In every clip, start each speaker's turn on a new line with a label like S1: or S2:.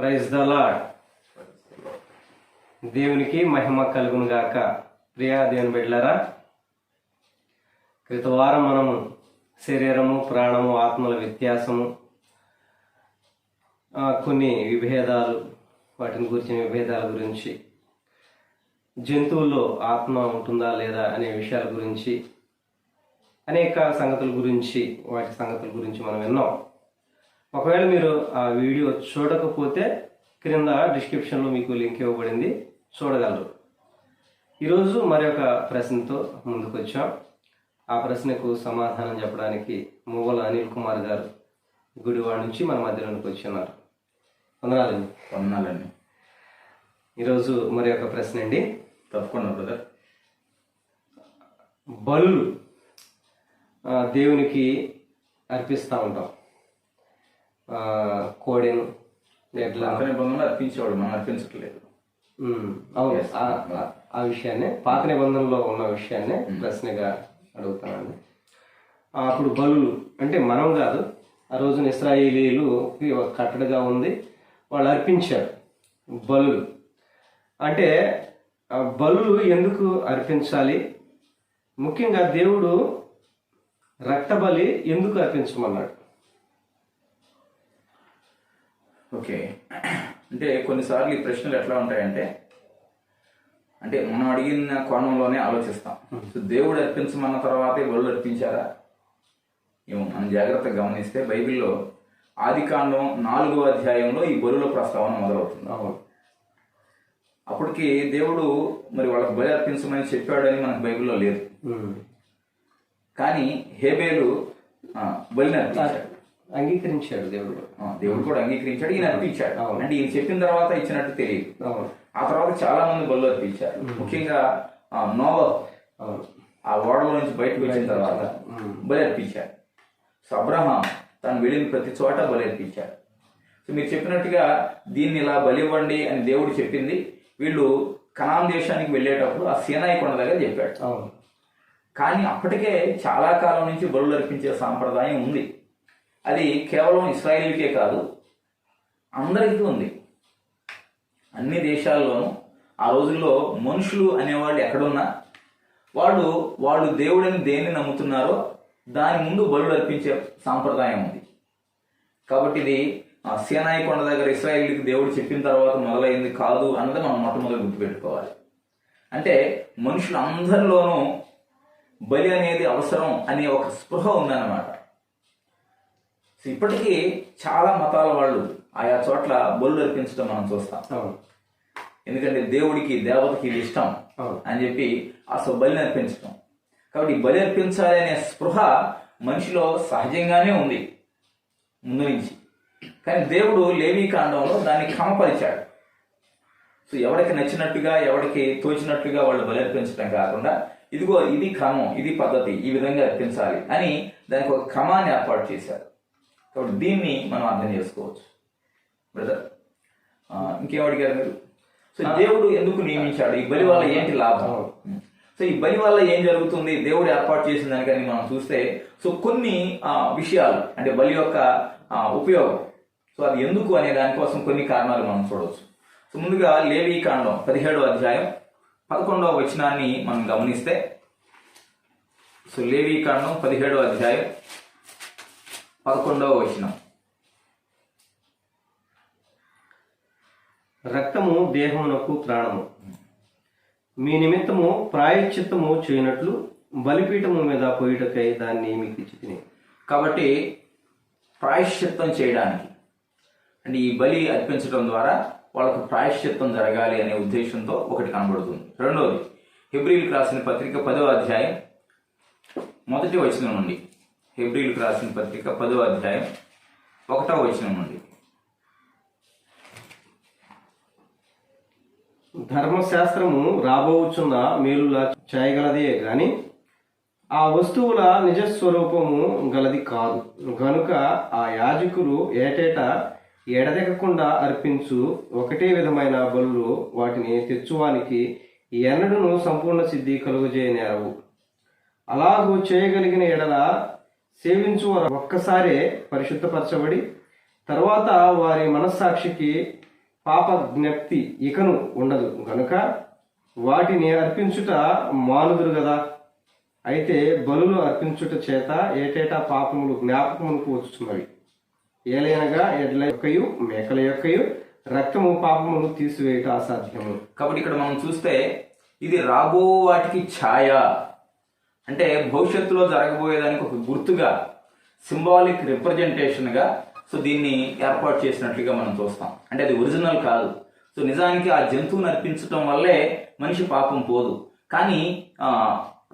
S1: Praise the lord దేవునికి మహిమ కలుగును గాక. ప్రియా దేవుని బిడ్డలారా క్రితవారం మనము శరీరము ప్రాణము ఆత్మల వ్యత్యాసము కొన్ని విభేదాలు వాటిని గురించిన విభేదాల గురించి జంతువుల్లో ఆత్మ ఉంటుందా లేదా అనే విషయాల గురించి అనేక సంగతుల గురించి వాటి సంగతుల గురించి మనం విన్నాం. ఒకవేళ మీరు ఆ వీడియో చూడకపోతే క్రింద డిస్క్రిప్షన్లో మీకు లింక్ ఇవ్వబడింది చూడగలరు. ఈరోజు మరి ఒక ప్రశ్నతో ముందుకు వచ్చాం ఆ ప్రశ్నకు సమాధానం చెప్పడానికి మువ్వల అనిల్ కుమార్ గారు గుడివాడ నుంచి మన మధ్యలోనికి వచ్చి ఉన్నారు వందనాలండి
S2: వందనాలండి
S1: ఈరోజు మరి ఒక ప్రశ్న అండి.
S2: తప్పకుండా బ్రదర్
S1: బలు దేవునికి అర్పిస్తూ ఉంటాం. కోడెను ఎట్లా?
S2: పాత నిబంధనలు అర్పించేవాడు మనం అర్పించట్లేదు.
S1: అవును. ఆ- విషయాన్ని పాత నిబంధనలో ఉన్న విషయాన్ని ప్రశ్నగా అడుగుతానండి. అప్పుడు బలు అంటే మనం కాదు ఆ రోజున ఇస్రాయేలీలు ఒక కట్టడిగా ఉంది వాళ్ళు అర్పించారు బలు అంటే ఆ బలులు ఎందుకు అర్పించాలి? ముఖ్యంగా దేవుడు రక్తబలి ఎందుకు అర్పించమన్నాడు?
S2: ఓకే. అంటే కొన్నిసార్లు ఈ ప్రశ్నలు ఎట్లా ఉంటాయంటే అంటే మనం అడిగిన కోణంలోనే ఆలోచిస్తాం. సో దేవుడు అర్పించమన్న తర్వాతే బలు అర్పించారా? ఏమో మనం జాగ్రత్తగా గమనిస్తే బైబిల్లో ఆది కాండం నాలుగో అధ్యాయంలో ఈ బలుల ప్రస్తావన మొదలవుతుంది. అప్పటికి దేవుడు మరి వాళ్ళకి బలి అర్పించమని చెప్పాడని మనకు బైబిల్లో లేదు. కానీ హేబేలు బలిని అర్పించాడు.
S1: అంగీకరించాడు దేవుడు.
S2: దేవుడు కూడా అంగీకరించాడు ఈయన అర్పించాడు. అంటే ఈయన చెప్పిన తర్వాత ఇచ్చినట్టు తెలియదు. ఆ తర్వాత చాలా మంది బలు అర్పించారు. ముఖ్యంగా
S1: అవును.
S2: ఆ ఓడలో నుంచి బయటకు వచ్చిన తర్వాత. బలి అర్పించాడు సో అబ్రహాం తను వెళ్ళిన ప్రతి చోట బలి అర్పించాడు. సో మీరు చెప్పినట్టుగా దీన్ని ఇలా బలి ఇవ్వండి అని దేవుడు చెప్పింది. వీళ్ళు కనాన్ దేశానికి వెళ్ళేటప్పుడు ఆ సీనాయి కొండ దగ్గర చెప్పాడు. కానీ అప్పటికే చాలా కాలం నుంచి బలులు అర్పించే సాంప్రదాయం ఉంది. అది కేవలం ఇస్రాయిల్కే కాదు అందరికీ ఉంది. అన్ని దేశాల్లోనూ ఆ రోజుల్లో మనుషులు అనేవాళ్ళు ఎక్కడున్నా వాళ్ళు వాళ్ళు దేవుడని దేన్ని నమ్ముతున్నారో దాని ముందు బలు అర్పించే సాంప్రదాయం ఉంది. కాబట్టి ఇది ఆ కొండ దగ్గర ఇస్రాయిల్కి దేవుడు చెప్పిన తర్వాత మొదలైంది కాదు అన్నది మనం మొట్టమొదటి గుర్తుపెట్టుకోవాలి. అంటే మనుషులందరిలోనూ బలి అనేది అవసరం అనే ఒక స్పృహ ఉందన్నమాట. సో ఇప్పటికీ చాలా మతాల వాళ్ళు ఆయా చోట్ల బలు అర్పించడం మనం చూస్తాం. ఎందుకంటే దేవుడికి దేవతకి ఇది ఇష్టం అని చెప్పి అసలు బలిని అర్పించడం కాబట్టి బలి అర్పించాలి అనే స్పృహ మనిషిలో సహజంగానే ఉంది ముందు నుంచి. కానీ దేవుడు లేవీ కాండంలో దాన్ని క్రమపరిచాడు. సో ఎవరికి నచ్చినట్టుగా ఎవరికి తోచినట్టుగా వాళ్ళు బలి అర్పించడం కాకుండా ఇదిగో ఇది క్రమం ఇది పద్ధతి ఈ విధంగా అర్పించాలి అని దానికి ఒక క్రమాన్ని ఏర్పాటు చేశారు. కాబట్టి దీన్ని మనం అర్థం చేసుకోవచ్చు. బ్రదర్ ఇంకేం అడిగారు మీరు? సో దేవుడు ఎందుకు నియమించాడు? ఈ బలి వల్ల ఏంటి లాభం? సో ఈ బలి వల్ల ఏం జరుగుతుంది? దేవుడు ఏర్పాటు చేసిన దానికని మనం చూస్తే సో కొన్ని ఆ, విషయాలు అంటే బలి యొక్క ఉపయోగం. సో అది ఎందుకు అనే దానికోసం కొన్ని కారణాలు మనం చూడవచ్చు. సో ముందుగా లేవీ కాండం పదిహేడో అధ్యాయం పదకొండవ వచనాన్ని మనం గమనిస్తే సో లేవీ కాండం పదిహేడో అధ్యాయం పదకొండవ వచనం.
S1: రక్తము దేహమునకు ప్రాణము. మీ నిమిత్తము ప్రాయశ్చిత్తము చేయనట్లు బలిపీఠము మీద పోయిటకై దాన్ని మీకు ఇచ్చి
S2: కాబట్టి ప్రాయశ్చిత్తం చేయడానికి అంటే ఈ బలి అర్పించడం ద్వారా వాళ్ళకు ప్రాయశ్చిత్తం జరగాలి అనే ఉద్దేశంతో ఒకటి కనబడుతుంది. రెండవది హెబ్రిల్కి రాసిన పత్రిక పదో అధ్యాయం మొదటి వచనం నుండి. హెబ్రిల్కి రాసిన పత్రిక పదో అధ్యాయం ఒకటో వచనం నుండి
S1: ధర్మశాస్త్రము రాబోచున్న మేలులా చేయగలదే గాని ఆ వస్తువుల నిజస్వరూపము గలది కాదు. గనుక ఆ యాజకులు ఏటేటా ఎడదెగకుండా అర్పించు ఒకటే విధమైన బలులు వాటిని తెచ్చువానికి ఎన్నడూ సంపూర్ణ సిద్ధి కలుగజేయనేరవు. అలాగూ చేయగలిగిన ఎడల సేవించు ఒక్కసారే పరిశుద్ధపరచబడి తర్వాత వారి మనస్సాక్షికి పాప జ్ఞప్తి ఇకను ఉండదు. గనుక వాటిని అర్పించుట మానుదురు కదా అయితే బలులు అర్పించుట చేత ఏటేటా పాపములు జ్ఞాపకములకు వచ్చుచున్నవి. ఏలైనగా ఎడ్ల యొక్కయు మేకల యొక్కయు రక్తము పాపములు తీసివేయట అసాధ్యము.
S2: కాబట్టి ఇక్కడ మనం చూస్తే ఇది రాబో వాటికి ఛాయ. అంటే భవిష్యత్తులో జరగబోయేదానికి ఒక గుర్తుగా సింబాలిక్ రిప్రజెంటేషన్గా సో దీన్ని ఏర్పాటు చేసినట్లుగా మనం చూస్తాం. అంటే అది ఒరిజినల్ కాదు. సో నిజానికి ఆ జంతువుని అర్పించడం వల్లే మనిషి పాపం పోదు. కానీ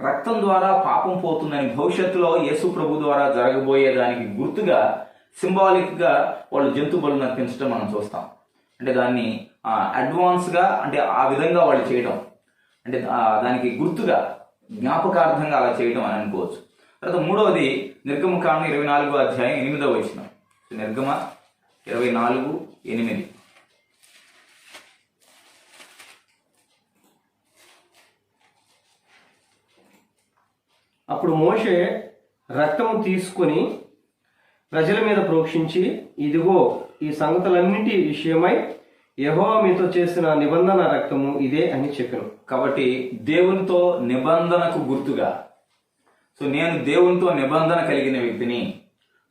S2: రక్తం ద్వారా పాపం పోతుందని భవిష్యత్తులో యేసు ప్రభు ద్వారా జరగబోయేదానికి గుర్తుగా సింబాలిక్గా వాళ్ళు జంతు బలు అర్పించడం మనం చూస్తాం. అంటే దాన్ని అడ్వాన్స్గా అంటే ఆ విధంగా వాళ్ళు చేయడం అంటే దానికి గుర్తుగా జ్ఞాపకార్థంగా అలా చేయడం అని అనుకోవచ్చు. తర్వాత మూడవది నిర్గమ కాండం ఇరవై నాలుగో అధ్యాయం ఎనిమిదవ వచ్చిన నిర్గమ ఇరవై నాలుగు ఎనిమిది.
S1: అప్పుడు మోషే రక్తము తీసుకొని ప్రజల మీద ప్రోక్షించి ఇదిగో ఈ సంగతులన్నింటి విషయమై యహో మీతో చేసిన నిబంధన రక్తము ఇదే అని చెప్పాను.
S2: కాబట్టి దేవునితో నిబంధనకు గుర్తుగా. సో నేను దేవునితో నిబంధన కలిగిన వ్యక్తిని.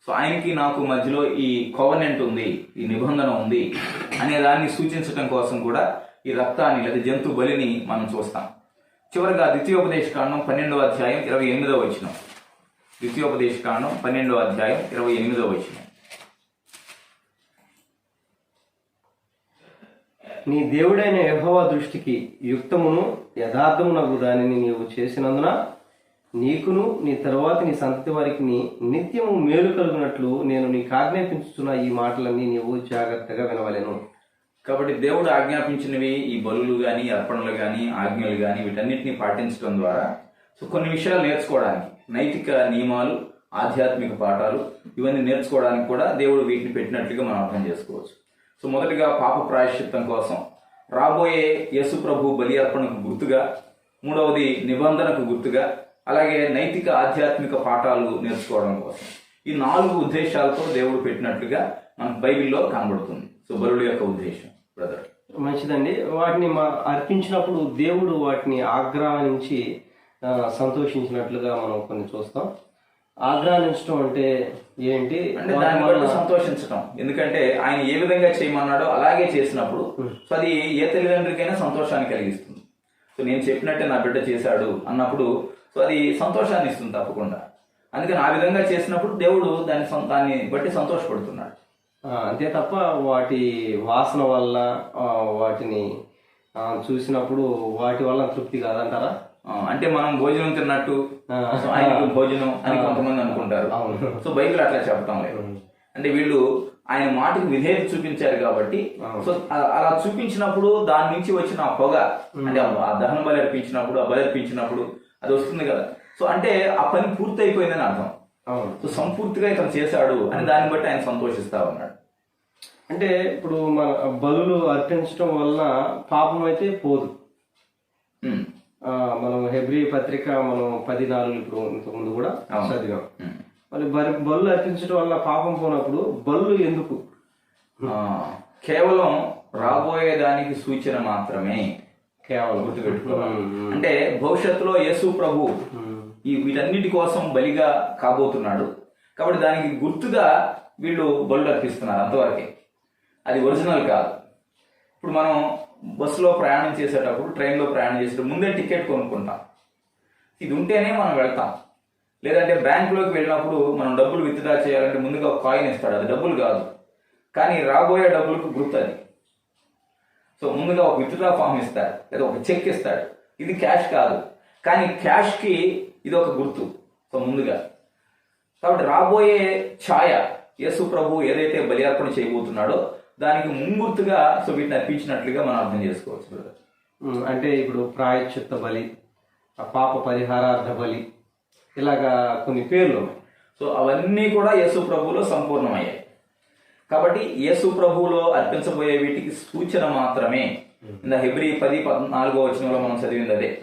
S2: సో ఆయనకి నాకు మధ్యలో ఈ కోవనెంట్ ఉంది ఈ నిబంధన ఉంది అనే దాన్ని సూచించడం కోసం కూడా ఈ రక్తాన్ని లేదా జంతు బలిని మనం చూస్తాం. చివరిగా ద్వితీయోపదేశ కాండం పన్నెండవ అధ్యాయం ఇరవై ఎనిమిదవ వచ్చిన ద్వితీయోపదేశ కాండం పన్నెండవ అధ్యాయం ఇరవై ఎనిమిదవ వచ్చిన
S1: నీ దేవుడైన యహోవ దృష్టికి యుక్తమును యథార్థమునకు దానిని నీవు చేసినందున నీకును నీ తరువాత నీ సంతతి వారికి నిత్యము మేలు కలుగునట్లు నేను నీకు ఆజ్ఞాపించుతున్న ఈ మాటలన్నీ నీవు జాగ్రత్తగా వినవలేను.
S2: కాబట్టి దేవుడు ఆజ్ఞాపించినవి ఈ బలులు కానీ అర్పణలు కానీ ఆజ్ఞలు కానీ వీటన్నిటిని పాటించడం ద్వారా సో కొన్ని విషయాలు నేర్చుకోవడానికి నైతిక నియమాలు ఆధ్యాత్మిక పాఠాలు ఇవన్నీ నేర్చుకోవడానికి కూడా దేవుడు వీటిని పెట్టినట్లుగా మనం అర్థం చేసుకోవచ్చు. సో మొదటిగా పాప ప్రాయశ్చిత్తం కోసం రాబోయే యేసు ప్రభు బలి అర్పణకు గుర్తుగా మూడవది నిబంధనకు గుర్తుగా అలాగే నైతిక ఆధ్యాత్మిక పాఠాలు నేర్చుకోవడం కోసం. ఈ నాలుగు ఉద్దేశాలతో దేవుడు పెట్టినట్లుగా మనకు బైబిల్లో కనబడుతుంది. సో బలుడు యొక్క ఉద్దేశం బ్రదర్.
S1: మంచిదండి. వాటిని మా అర్పించినప్పుడు దేవుడు వాటిని ఆగ్రహించి సంతోషించినట్లుగా మనం కొన్ని చూస్తాం. ఆగ్రహించడం అంటే ఏంటి?
S2: అంటే దాన్ని బట్టి సంతోషించటం. ఎందుకంటే ఆయన ఏ విధంగా చేయమన్నాడో అలాగే చేసినప్పుడు సో అది ఏ తల్లిదండ్రులకైనా సంతోషాన్ని కలిగిస్తుంది. సో నేను చెప్పినట్టే నా బిడ్డ చేశాడు అన్నప్పుడు సో అది సంతోషాన్ని ఇస్తుంది తప్పకుండా. అందుకని ఆ విధంగా చేసినప్పుడు దేవుడు దాన్ని సం- దాన్ని బట్టి సంతోషపడుతున్నాడు.
S1: అంతే తప్ప వాటి వాసన వల్ల వాటిని చూసినప్పుడు వాటి వల్ల తృప్తి కాదంటారా?
S2: అంటే మనం భోజనం తిన్నట్టు ఆయనకు భోజనం అని కొంతమంది అనుకుంటారు. సో బైబిల్ అట్లా చెప్పటం లేదు. అంటే వీళ్ళు ఆయన మాటకు విధేయత చూపించారు కాబట్టి సో అలా చూపించినప్పుడు దాని నుంచి వచ్చిన ఆ పొగ అంటే ఆ- దహన బలి అర్పించినప్పుడు ఆ బలి అర్పించినప్పుడు అది వస్తుంది కదా. సో అంటే ఆ పని పూర్తి అయిపోయిందని అర్థం సో సంపూర్తిగా ఇతను చేశాడు అని దాన్ని బట్టి ఆయన సంతోషిస్తా ఉన్నాడు.
S1: అంటే ఇప్పుడు మన బలులు అర్పించడం వలన పాపం అయితే పోదు. మనం హెబ్రి పత్రిక మనం పది నాలుగు ఇప్పుడు ఇంతకుముందు కూడా. చదివాం. మరి బలి- బలు అర్పించడం వల్ల పాపం పోనప్పుడు బలు ఎందుకు?
S2: కేవలం రాబోయే దానికి సూచన మాత్రమే
S1: కేవలం.
S2: గుర్తుపెట్టుకోవాలి. అంటే భవిష్యత్తులో యేసు ప్రభు ఈ వీటన్నిటి కోసం బలిగా కాబోతున్నాడు. కాబట్టి దానికి గుర్తుగా వీళ్ళు బలు అర్పిస్తున్నారు అంతవరకే. అది ఒరిజినల్ కాదు. ఇప్పుడు మనం బస్సులో ప్రయాణం చేసేటప్పుడు ట్రైన్లో ప్రయాణం చేసేటప్పుడు ముందే టికెట్ కొనుక్కుంటాం. ఇది ఉంటేనే మనం వెళ్తాం. లేదంటే బ్యాంకులోకి వెళ్ళినప్పుడు మనం డబ్బులు విత్డ్రా చేయాలంటే ముందుగా ఒక కాయిన్ ఇస్తాడు. అది డబ్బులు కాదు. కానీ రాబోయే డబ్బులకు గుర్తు అది. సో ముందుగా ఒక విత్డ్రా ఫామ్ ఇస్తాడు. లేదా ఒక చెక్ ఇస్తాడు. ఇది క్యాష్ కాదు. కానీ క్యాష్కి ఇది ఒక గుర్తు. సో ముందుగా. కాబట్టి రాబోయే ఛాయ యేసు ప్రభు ఏదైతే బలి అర్పణ చేయబోతున్నాడో దానికి ముంగుర్తుగా సో వీటిని అర్పించినట్లుగా మనం అర్థం చేసుకోవచ్చు బ్రదర్
S1: అంటే ఇప్పుడు ప్రాయశ్చిత్త బలి పాప పరిహారార్థ బలి ఇలాగా కొన్ని పేర్లు ఉన్నాయి.
S2: సో అవన్నీ కూడా యేసు ప్రభువులో సంపూర్ణమయ్యాయి. కాబట్టి యేసు ప్రభువులో అర్పించబోయే వీటికి సూచన మాత్రమే. ఇంత హెబ్రి పది పద్నాలుగో వచనంలో మనం చదివింది అదే.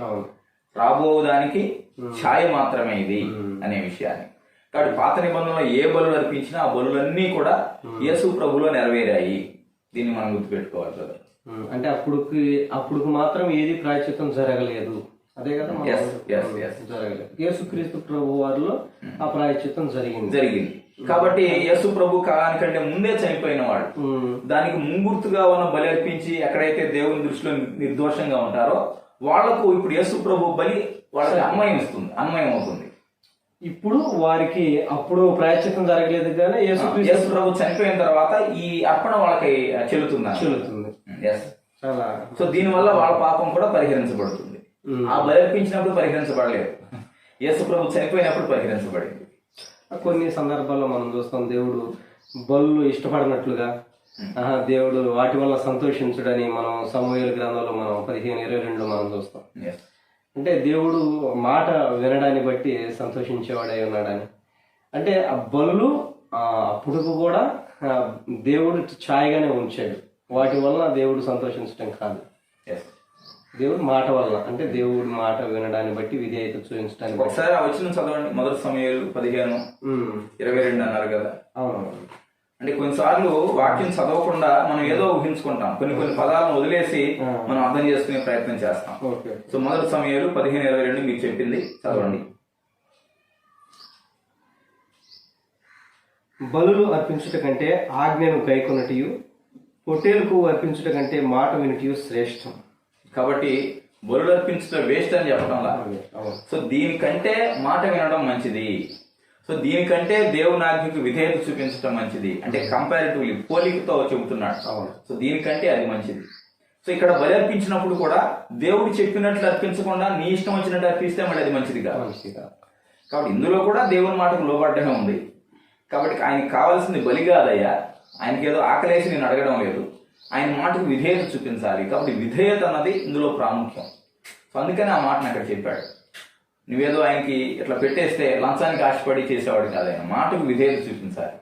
S2: రాబో దానికి ఛాయ మాత్రమే ఇది అనే విషయాన్ని. కాబట్టి పాత నిబంధనలో ఏ బలు అర్పించినా ఆ బలులన్నీ కూడా యేసు ప్రభులో నెరవేరాయి. దీన్ని మనం గుర్తుపెట్టుకోవాలి
S1: ఉమ్, అంటే అప్పుడుకి అప్పుడుకు మాత్రం ఏది ప్రాయచిత్తం జరగలేదు. అదే కదా. జరగలేదు. యేసుక్రీస్తు ప్రభు వారిలో ఆ ప్రాయచిత్తం జరిగింది.
S2: జరిగింది. కాబట్టి యేసు ప్రభు కాలానికంటే ముందే చనిపోయిన వాడు. దానికి ముంగుర్తుగా ఉన్న బలి అర్పించి ఎక్కడైతే దేవుని దృష్టిలో నిర్దోషంగా ఉంటారో వాళ్ళకు ఇప్పుడు యేసు ప్రభు బలి వాళ్ళకి అన్వయం ఇస్తుంది అన్వయం అవుతుంది
S1: ఇప్పుడు వారికి అప్పుడు ప్రాయచిత్తం జరగలేదు కానీ యేసుక్రీస్తు
S2: యేసు ప్రభు చనిపోయిన తర్వాత ఈ అర్పణ వాళ్ళకి చెల్లుతుంది.
S1: చెల్లుతుంది
S2: ఎస్
S1: చాలా
S2: సో దీనివల్ల వాళ్ళ పాపం కూడా పరిహరించబడుతుంది.
S1: ఉమ్.
S2: ఆ బలి అర్పించినప్పుడు పరిహరించబడలేదు. యేసు ప్రభు చనిపోయినప్పుడు పరిహరించబడింది.
S1: కొన్ని సందర్భాల్లో మనం చూస్తాం దేవుడు బలు ఇష్టపడినట్లుగా ఆహా, దేవుడు వాటి వల్ల సంతోషించుడని మనం సమూహల గ్రంథంలో మనం పదిహేను ఇరవై రెండులో మనం చూస్తాం. అంటే దేవుడు మాట వినడాన్ని బట్టి సంతోషించేవాడై ఉన్నాడని. అంటే ఆ బలులు ఆ, అప్పుడు కూడా దేవుడు ఛాయగానే ఉంచాడు. వాటి వలన దేవుడు సంతోషించడం కాదు. దేవుడు మాట వలన అంటే దేవుడు మాట వినడాన్ని బట్టి విధేయత చూపించడానికి
S2: ఒకసారి ఆ వచ్చిన చదవండి మొదటి సమయాలు పదిహేను ఇరవై రెండు అన్నారు కదా.
S1: అవును
S2: అంటే కొన్నిసార్లు వాక్యం చదవకుండా మనం ఏదో ఊహించుకుంటాం. కొన్ని కొన్ని పదాలను వదిలేసి మనం అర్థం చేసుకునే ప్రయత్నం చేస్తాం.
S1: ఓకే.
S2: సో మొదటి సమయాలు పదిహేను ఇరవై రెండు మీకు చెప్పింది. చదవండి.
S1: బలులు అర్పించుట కంటే ఆజ్ఞను గైకొనటియు పొట్టేలకు అర్పించుట కంటే మాట వినుటియు శ్రేష్టం.
S2: కాబట్టి బలుడు అర్పించడం వేస్ట్ అని చెప్పడంలా
S1: అవును.
S2: సో దీనికంటే మాట వినడం మంచిది. సో దీనికంటే దేవుని ఆజ్ఞకు విధేయత చూపించడం మంచిది. అంటే కంపారిటివ్లీ పోలికతో చెబుతున్నాడు. సో దీనికంటే అది మంచిది. సో ఇక్కడ బలి అర్పించినప్పుడు కూడా దేవుడు చెప్పినట్లు అర్పించకుండా నీ ఇష్టం వచ్చినట్టు అర్పిస్తే మళ్ళీ అది మంచిది కాదు. కాబట్టి ఇందులో కూడా దేవుని మాటకు లోబడ్డమే ఉంది. కాబట్టి ఆయనకి కావాల్సింది బలి కాదయ్యా. ఆయనకి ఏదో ఆకలేసి నేను అడగడం లేదు. ఆయన మాటకు విధేయత చూపించాలి. కాబట్టి విధేయత అన్నది ఇందులో ప్రాముఖ్యం. సో అందుకని ఆ మాటను అక్కడ చెప్పాడు. నువ్వేదో ఆయనకి ఇట్లా పెట్టేస్తే లంచానికి ఆశపడి చేసేవాడు కాదు ఆయన. మాటకు విధేయత చూపించాలి.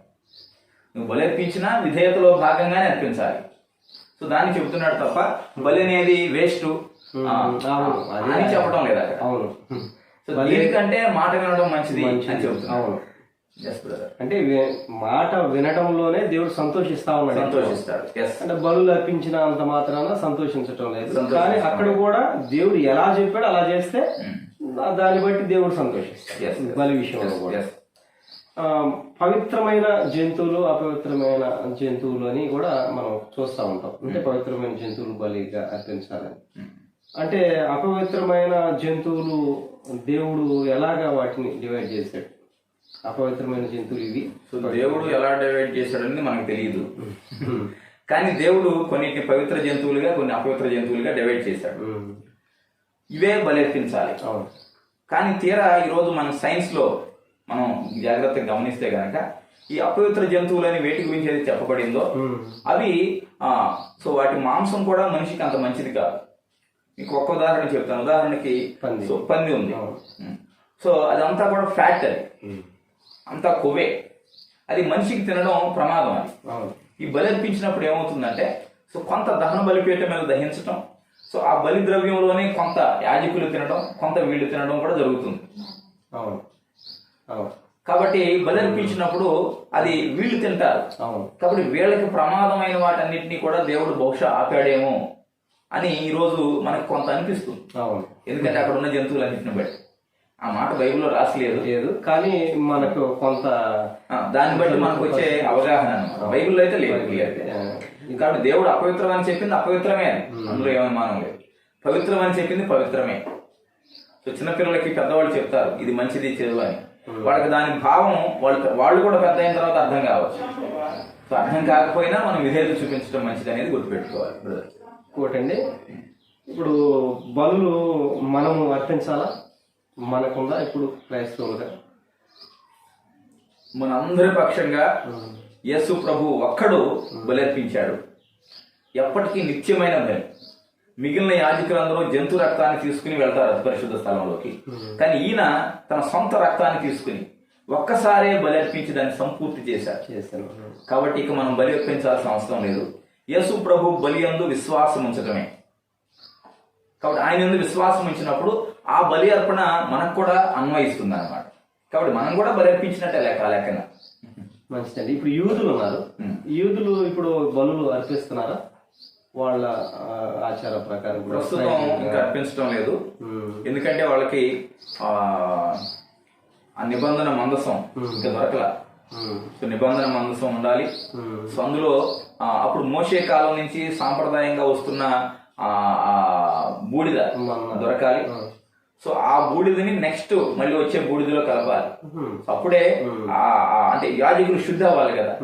S2: నువ్వు బలి అర్పించినా విధేయతలో భాగంగానే అర్పించాలి. సో దాన్ని చెబుతున్నాడు తప్ప బలి అనేది వేస్ట్. అని చెప్పడం లేదు అక్కడ.
S1: అవును.
S2: సో దీనికంటే మాట వినడం మంచిది అని చెబుతున్నాడు.
S1: అవును.
S2: ఎస్ బ్రదర్
S1: అంటే మాట వినడంలోనే దేవుడు సంతోషిస్తా ఉన్నాడు.
S2: సంతోషిస్తాడు.
S1: అంటే బలులు అర్పించిన అంత మాత్రాన సంతోషించటం లేదు. కానీ అక్కడ కూడా దేవుడు ఎలా చెప్పాడు అలా చేస్తే దా- దాన్ని బట్టి దేవుడు సంతోషిస్తాడు. బలి విషయంలో కూడా. పవిత్రమైన జంతువులు అపవిత్రమైన జంతువులు అని కూడా మనం చూస్తూ ఉంటాం. అంటే పవిత్రమైన జంతువులు బలిగా అర్పించాలని. అంటే అపవిత్రమైన జంతువులు దేవుడు ఎలాగా వాటిని డివైడ్ చేశాడు? అపవిత్రమైన జంతువులు ఇవి.
S2: సో దేవుడు ఎలా డివైడ్ చేశాడని మనకు తెలియదు కానీ దేవుడు కొన్నిటిని పవిత్ర జంతువులుగా కొన్ని అపవిత్ర జంతువులుగా డివైడ్ చేశాడు. ఇవే బలెత్తించాలి. కానీ తీరా ఈరోజు మన సైన్స్లో మనం జాగ్రత్తగా గమనిస్తే గనక ఈ అపవిత్ర జంతువులని వేటి గురించి ఏది చెప్పబడిందో అవి సో వాటి మాంసం కూడా మనిషికి అంత మంచిది కాదు. మీకు ఒక్క ఉదాహరణ చెప్తాను. ఉదాహరణకి
S1: పంది.
S2: సో పంది ఉంది. సో అదంతా కూడా ఫ్యాట్ అది. అంతా కొవ్వే. అది మనిషికి తినడం ప్రమాదం అది. ఈ బలి అర్పించినప్పుడు ఏమవుతుందంటే సో కొంత దహన బలిపీఠం మీద దహించటం సో ఆ బలి ద్రవ్యంలోనే కొంత యాజకులు తినడం కొంత వీళ్ళు తినడం కూడా జరుగుతుంది.
S1: అవును. అవును.
S2: కాబట్టి బలి అర్పించినప్పుడు అది వీళ్ళు తింటారు.
S1: అవును.
S2: కాబట్టి వీళ్ళకి ప్రమాదమైన వాటన్నిటినీ కూడా దేవుడు బహుశా ఆపాడేమో అని ఈ రోజు మనకు కొంత అనిపిస్తుంది.
S1: అవును.
S2: ఎందుకంటే అక్కడ ఉన్న జంతువులన్నింటిని బట్టి. ఆ మాట బైబిల్లో రాసలేదు.
S1: లేదు. కానీ మనకు కొంత
S2: దాన్ని బట్టి మనకు వచ్చే అవగాహన బైబిల్లో అయితే లేదు. కాబట్టి దేవుడు అపవిత్రం అని చెప్పింది అపవిత్రమే అని. అందులో ఏమనుమానం లేదు. పవిత్రం అని చెప్పింది పవిత్రమే. సో చిన్నపిల్లలకి పెద్దవాళ్ళు చెప్తారు ఇది మంచిది చెడు అని. వాళ్ళకి దాని భావం వాళ్ళు వాళ్ళు కూడా పెద్ద అయిన తర్వాత అర్థం కావచ్చు. సో అర్థం కాకపోయినా మనం విధేయత చూపించడం మంచిది అనేది గుర్తుపెట్టుకోవాలి.
S1: ఇంకోటండి ఇప్పుడు బలులు మనము అర్పించాలా? మనకుందా? ఇప్పుడు క్రైస్తవులుగా
S2: మనందరి పక్షంగా యేసు ప్రభు ఒక్కడు బలర్పించాడు ఎప్పటికీ నిత్యమైన బలి. మిగిలిన యాజకులందరూ జంతు రక్తాన్ని తీసుకుని వెళ్తారు పరిశుద్ధ స్థలంలోకి. కానీ ఈయన తన సొంత రక్తాన్ని తీసుకుని ఒక్కసారే బలి అర్పించి దాన్ని సంపూర్తి చేశాడు.
S1: చేశాను
S2: కాబట్టి ఇక మనం బలి అర్పించాల్సిన అవసరం లేదు. యేసు ప్రభు బలి అందు విశ్వాసం ఉంచడమే కాబట్టి ఆయన ఎందు విశ్వాసం ఉంచినప్పుడు ఆ బలి అర్పణ మనకు కూడా అన్వయిస్తుంది అనమాట కాబట్టి మనం కూడా బలి అర్పించినట్టే లెక్క ఆ లెక్కన
S1: మంచిదండి ఇప్పుడు యూదులు ఉన్నారు. యూదులు ఇప్పుడు బలులు అర్పిస్తున్నారా? వాళ్ళ ఆచార ప్రకారం కూడా
S2: ప్రస్తుతం ఇంకా అర్పించడం లేదు. ఎందుకంటే వాళ్ళకి ఆ నిబంధన మందసం ఇంకా దొరకల. సో నిబంధన మందసం ఉండాలి. సో అందులో అప్పుడు మోసే కాలం నుంచి సాంప్రదాయంగా వస్తున్న ఆ బూడిద. దొరకాలి. సో ఆ బూడిదని నెక్స్ట్ మళ్ళీ వచ్చే బూడిదలో కలపాలి. అప్పుడే అంటే యాజకులు శుద్ధి అవ్వాలి కదా.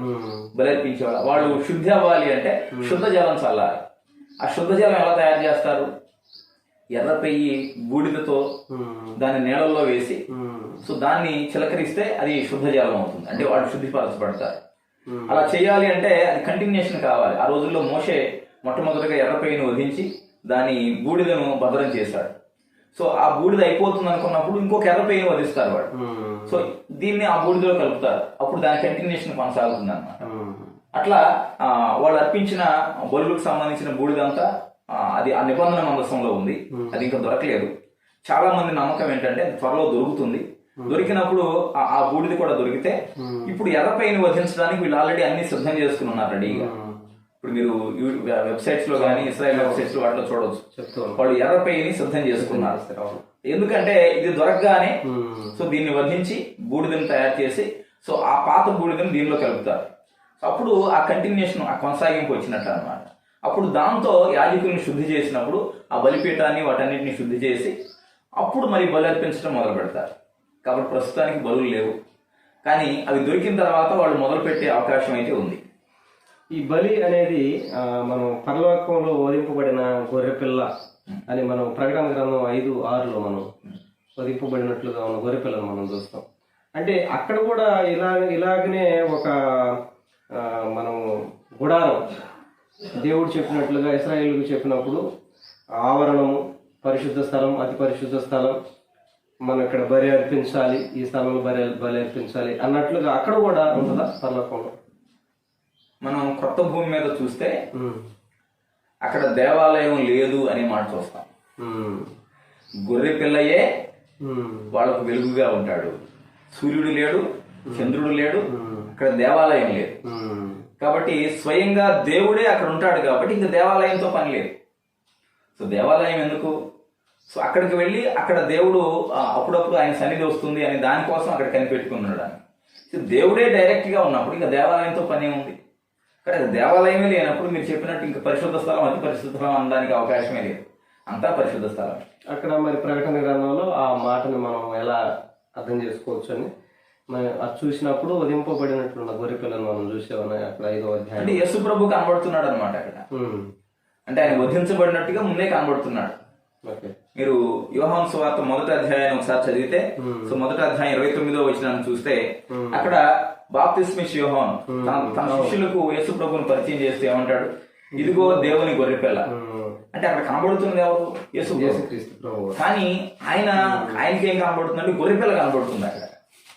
S2: బలర్పించేవాళ్ళు వాళ్ళు శుద్ధి అవ్వాలి అంటే శుద్ధ జలం చల్లాలి. ఆ శుద్ధ జలం ఎలా తయారు చేస్తారు? ఎర్ర పెయ్యి బూడిదతో దాన్ని నీళ్ళల్లో వేసి సో దాన్ని చిలకరిస్తే అది శుద్ధ జలం అవుతుంది. అంటే వాళ్ళు శుద్ధిపరచబడతారు. అలా చేయాలి అంటే అది కంటిన్యూషన్ కావాలి. ఆ రోజుల్లో మోషే మొట్టమొదటిగా ఎర్రపైని వధించి దాని బూడిదను భద్రం చేశాడు. సో ఆ బూడిద అయిపోతుంది అనుకున్నప్పుడు ఇంకొక ఎర్రపైని వధిస్తారు వాడు
S1: ఉమ్,
S2: సో దీన్ని ఆ బూడిదలో కలుపుతారు. అప్పుడు దాని కంటిన్యూషన్ కొనసాగుతుంది అన్నమాట
S1: ఉమ్,
S2: అట్లా వాళ్ళు అర్పించిన బలులకు సంబంధించిన బూడిదంతా అది ఆ నిబంధన మందసంలో ఉంది. అది ఇంకా దొరకలేదు. చాలా మంది నమ్మకం ఏంటంటే త్వరలో దొరుకుతుంది. దొరికినప్పుడు ఆ- ఆ బూడిద కూడా దొరికితే ఇప్పుడు ఎర్రపైని వధించడానికి వీళ్ళు ఆల్రెడీ అన్ని సిద్ధం చేసుకుని ఉన్నారు రెడీగా ఇప్పుడు మీరు వెబ్సైట్స్లో కానీ ఇస్రాయల్ వెబ్సైట్స్లో వాటిలో చూడవచ్చు. వాళ్ళు ఎర్రపైని సిద్ధం చేసుకున్నారు. ఎందుకంటే ఇది దొరకగానే సో దీన్ని వధించి బూడిదని తయారు చేసి సో ఆ పాత బూడిదని దీనిలో కలుపుతారు. అప్పుడు ఆ కంటిన్యూషన్ ఆ కొనసాగింపు వచ్చినట్టు అనమాట అప్పుడు దాంతో యాజకుల్ని శుద్ధి చేసినప్పుడు ఆ బలిపీఠాన్ని వాటన్నిటిని శుద్ధి చేసి అప్పుడు మరి బలి అర్పించడం మొదలు పెడతారు. కాబట్టి ప్రస్తుతానికి బలులు లేవు. కానీ అవి దొరికిన తర్వాత వాళ్ళు మొదలు పెట్టే అవకాశం అయితే ఉంది.
S1: ఈ బలి అనేది మనం పరలోకంలో ఓదింపబడిన గొర్రెపిల్ల అని మనం ప్రకటన గ్రంథం ఐదు ఆరులో మనం ఓదింపబడినట్లుగా ఉన్న గొర్రెపిల్లను మనం చూస్తాం. అంటే అక్కడ కూడా ఇలా ఇలాగనే ఒక మనం గుడారం దేవుడు చెప్పినట్లుగా ఇస్రాయిల్కు చెప్పినప్పుడు ఆవరణము పరిశుద్ధ స్థలం అతి పరిశుద్ధ స్థలం మనం ఇక్కడ బలి అర్పించాలి ఈ స్థలంలో బలి బలి అర్పించాలి అన్నట్లుగా అక్కడ కూడా ఉంటుందా పరలోకంలో?
S2: మనం కొత్త భూమి మీద చూస్తే. అక్కడ దేవాలయం లేదు అనే మాట చూస్తాం. గొర్రె పిల్లయే. వాళ్ళకు వెలుగుగా ఉంటాడు సూర్యుడు లేడు చంద్రుడు లేడు. అక్కడ దేవాలయం లేదు. కాబట్టి స్వయంగా దేవుడే అక్కడ ఉంటాడు కాబట్టి ఇంకా దేవాలయంతో పని లేదు సో దేవాలయం ఎందుకు సో అక్కడికి వెళ్ళి అక్కడ దేవుడు అప్పుడప్పుడు ఆయన సన్నిధి వస్తుంది అని దానికోసం అక్కడ కనిపెట్టుకున్నాడు అని దేవుడే డైరెక్ట్గా ఉన్నప్పుడు ఇంకా దేవాలయంతో పని ఉంది కానీ అది దేవాలయమే లేనప్పుడు మీరు చెప్పినట్టు ఇంకా పరిశుద్ధ స్థలం అతి పరిశుద్ధ స్థలం అనడానికి అవకాశమే లేదు. అంతా పరిశుద్ధ స్థలం.
S1: అక్కడ మరి ప్రకటన గ్రంథంలో ఆ మాటని మనం ఎలా అర్థం చేసుకోవచ్చు అని మరి అది చూసినప్పుడు వధింపబడినట్లున్న గొర్రె పిల్లను మనం చూసేవని అక్కడ ఐదో అధ్యాయం.
S2: అంటే యేసు ప్రభు కనబడుతున్నాడు అనమాట అక్కడ. అంటే ఆయన వధించబడినట్టుగా ముందే కనబడుతున్నాడు. మీరు యోహాన్ సువార్త మొదటి అధ్యాయాన్ని ఒకసారి చదివితే సో మొదటి అధ్యాయం ఇరవై తొమ్మిదో వచ్చిన చూస్తే అక్కడ బాప్తిస్మిష్ యోహాన్. తన శిష్యులకు యేసు ప్రభుని పరిచయం చేస్తే ఏమంటాడు? ఇదిగో దేవుని గొర్రెపిల్ల. అంటే అక్కడ కనబడుతుంది ఎవరు? యేసు కానీ ఆయన ఆయనకి ఏం కనబడుతుందంటే గొర్రెపిల్ల కనబడుతుంది అక్కడ.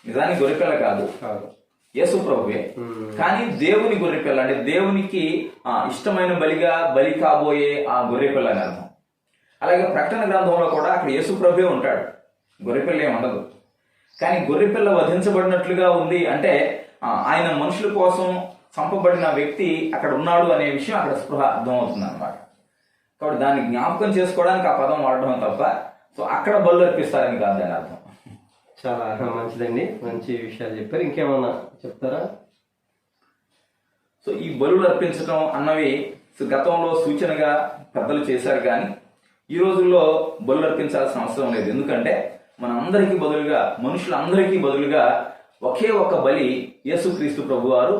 S2: నిజానికి గొర్రెపిల్ల కాదు. యేసు ప్రభువే. కానీ దేవుని గొర్రెపిల్ల అంటే దేవునికి ఆ, ఇష్టమైన బలిగా బలి కాబోయే ఆ గొర్రెపిల్ల అని అర్థం అలాగే ప్రకటన గ్రంథంలో కూడా అక్కడ యేసు ప్రభువే ఉంటాడు. గొర్రెపిల్ల ఏమి ఉండదు. కానీ గొర్రెపిల్ల వధించబడినట్లుగా ఉంది అంటే ఆయన మనుషుల కోసం చంపబడిన వ్యక్తి అక్కడ ఉన్నాడు అనే విషయం అక్కడ స్పృహ అర్థమవుతుంది అనమాట కాబట్టి దాన్ని జ్ఞాపకం చేసుకోవడానికి ఆ పదం వాడడం తప్ప సో అక్కడ బలు అర్పిస్తారని కాదు దాని అర్థం.
S1: చాలా మంచిదండి. మంచి విషయాలు చెప్పారు. ఇంకేమన్నా చెప్తారా?
S2: సో ఈ బలులు అర్పించడం అన్నవి సో గతంలో సూచనగా పెద్దలు చేశారు కానీ ఈ రోజుల్లో బలులు అర్పించాల్సిన అవసరం లేదు. ఎందుకంటే మనందరికీ బదులుగా మనుషులందరికీ బదులుగా ఒకే ఒక్క బలి యేసుక్రీస్తు ప్రభు వారు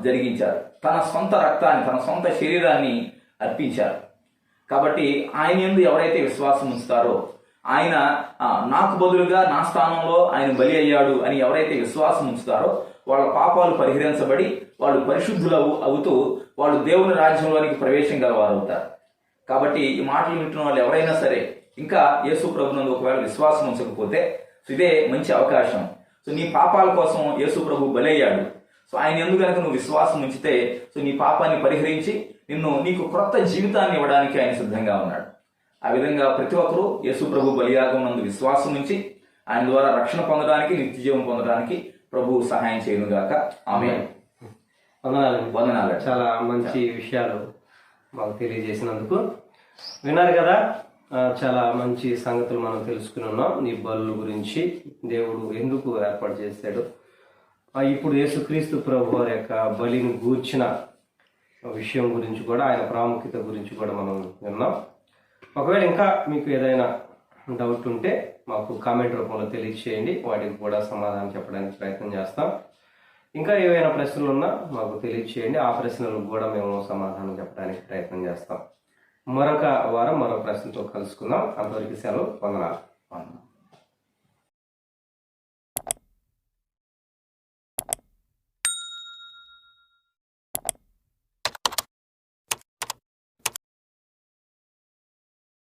S2: జరిగించారు. తన సొంత రక్తాన్ని తన సొంత శరీరాన్ని అర్పించారు. కాబట్టి ఆయన ఎందు ఎవరైతే విశ్వాసం ఉంచుతారో ఆయన నాకు బదులుగా నా స్థానంలో ఆయన బలి అయ్యాడు అని ఎవరైతే విశ్వాసం ఉంచుతారో వాళ్ళ పాపాలు పరిహరించబడి వాళ్ళు పరిశుద్ధులు అవుతూ వాళ్ళు దేవుని రాజ్యంలోనికి ప్రవేశం గలవారు అవుతారు కాబట్టి ఈ మాటలు వింటున్న వాళ్ళు ఎవరైనా సరే ఇంకా యేసు ప్రభునందు ఒకవేళ విశ్వాసం ఉంచకపోతే సో ఇదే మంచి అవకాశం. సో నీ పాపాల కోసం యేసు ప్రభు బలయ్యాడు. సో ఆయన ఎందుకు కనుక నువ్వు విశ్వాసం ఉంచితే సో నీ పాపాన్ని పరిహరించి నిన్ను నీకు క్రొత్త జీవితాన్ని ఇవ్వడానికి ఆయన సిద్ధంగా ఉన్నాడు. ఆ విధంగా ప్రతి ఒక్కరూ యేసు ప్రభు బలియాగం నందు విశ్వాసం ఉంచి ఆయన ద్వారా రక్షణ పొందడానికి నిత్య జీవం పొందడానికి ప్రభు సహాయం చేయను గాక. ఆమె
S1: వందనాలండి
S2: వందనాలు.
S1: చాలా మంచి విషయాలు మాకు తెలియజేసినందుకు. విన్నారు కదా చాలా మంచి సంగతులు మనం తెలుసుకుని ఉన్నాం. ఈ బలు గురించి దేవుడు ఎందుకు ఏర్పాటు చేశాడు? ఇప్పుడు యేసుక్రీస్తు ప్రభు వారి యొక్క బలిని గూర్చిన విషయం గురించి కూడా ఆయన ప్రాముఖ్యత గురించి కూడా మనం విన్నాం. ఒకవేళ ఇంకా మీకు ఏదైనా డౌట్ ఉంటే మాకు కామెంట్ రూపంలో తెలియచేయండి. వాటికి కూడా సమాధానం చెప్పడానికి ప్రయత్నం చేస్తాం. ఇంకా ఏవైనా ప్రశ్నలు ఉన్నా మాకు తెలియచేయండి. ఆ ప్రశ్నలకు కూడా మేము సమాధానం చెప్పడానికి ప్రయత్నం చేస్తాం. మరొక వారం మరో ప్రశ్నతో కలుసుకుందాం. అంతవరకు సెలవు వందనాలు
S2: వందనాలు